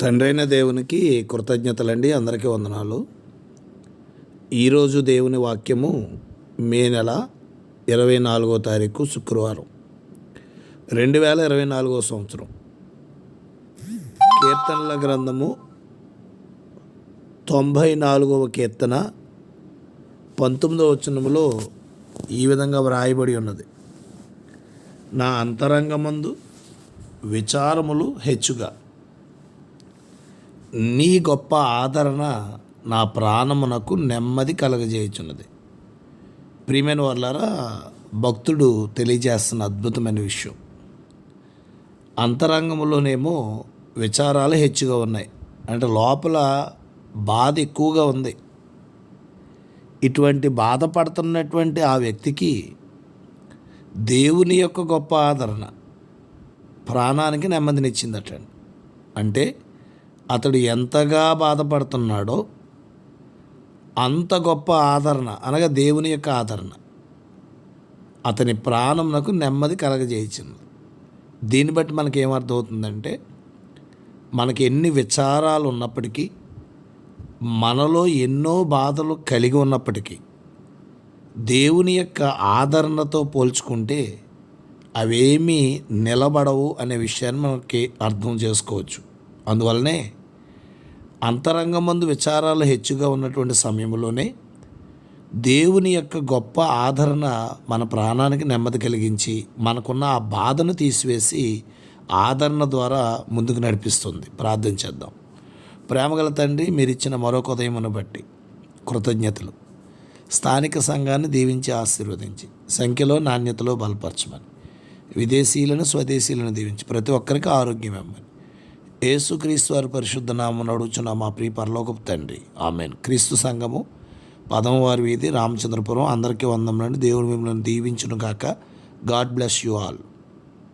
తండ్రైన దేవునికి కృతజ్ఞతలండి అందరికీ వందనాలు. ఈరోజు దేవుని వాక్యము మే నెల ఇరవై నాలుగో తారీఖు శుక్రవారం రెండు వేల ఇరవై నాలుగో సంవత్సరం. కీర్తనల గ్రంథము తొంభై నాలుగవ కీర్తన పంతొమ్మిదవ వచనములో ఈ విధంగా వ్రాయబడి ఉన్నది. నా అంతరంగమందు విచారములు హెచ్చుగా. నీ గొప్ప ఆదరణ నా ప్రాణమునకు నెమ్మది కలగజేయుచున్నది. ప్రియమైన వాళ్ళారా భక్తుడు తెలియజేస్తున్న అద్భుతమైన విషయం. అంతరంగంలోనేమో విచారాలు హెచ్చుగా ఉన్నాయి. అంటే లోపల బాధ ఎక్కువగా ఉంది. ఇటువంటి బాధపడుతున్నటువంటి ఆ వ్యక్తికి దేవుని యొక్క గొప్ప ఆదరణ ప్రాణానికి నెమ్మదినిచ్చిందట అంటే అతడు ఎంతగా బాధపడుతున్నాడో అంత గొప్ప ఆదరణ అనగా దేవుని యొక్క ఆదరణ. అతని ప్రాణమునకు నెమ్మది కలగజేయించింది. దీన్ని బట్టి మనకి ఏమర్థమవుతుందంటే మనకి ఎన్ని విచారాలు ఉన్నప్పటికీ మనలో ఎన్నో బాధలు కలిగి ఉన్నప్పటికీ దేవుని యొక్క ఆదరణతో పోల్చుకుంటే అవేమీ నిలబడవు అనే విషయాన్ని మనకి అర్థం చేసుకోవచ్చు. అందువల్లనే అంతరంగమందు విచారాలు హెచ్చుగా ఉన్నటువంటి సమయంలోనే దేవుని యొక్క గొప్ప ఆదరణ మన ప్రాణానికి నెమ్మది కలిగించి మనకున్న ఆ బాధను తీసివేసి ఆదరణ ద్వారా ముందుకు నడిపిస్తుంది. ప్రార్థన చేద్దాం. ప్రేమగల తండ్రి మీరు ఇచ్చిన మరొక ఉదయమును బట్టి కృతజ్ఞతలు. స్థానిక సంఘాన్ని దీవించి ఆశీర్వదించి సంఖ్యలో నాణ్యతలో బలపరచమని విదేశీయులను స్వదేశీయులను దీవించి ప్రతి ఒక్కరికి ఆరోగ్యం ఇవ్వమని యేసుక్రీస్తు వారి పరిశుద్ధ నామం అడుగుచున్న మా ప్రియ పరలోకపు తండ్రి. ఆమెన్. క్రీస్తు సంఘము పదమవారి వీధి రామచంద్రపురం. అందరికీ వందం నుండి దేవుడు మిమ్మల్ని దీవించును కాక గాడ్ బ్లెస్ యు ఆల్.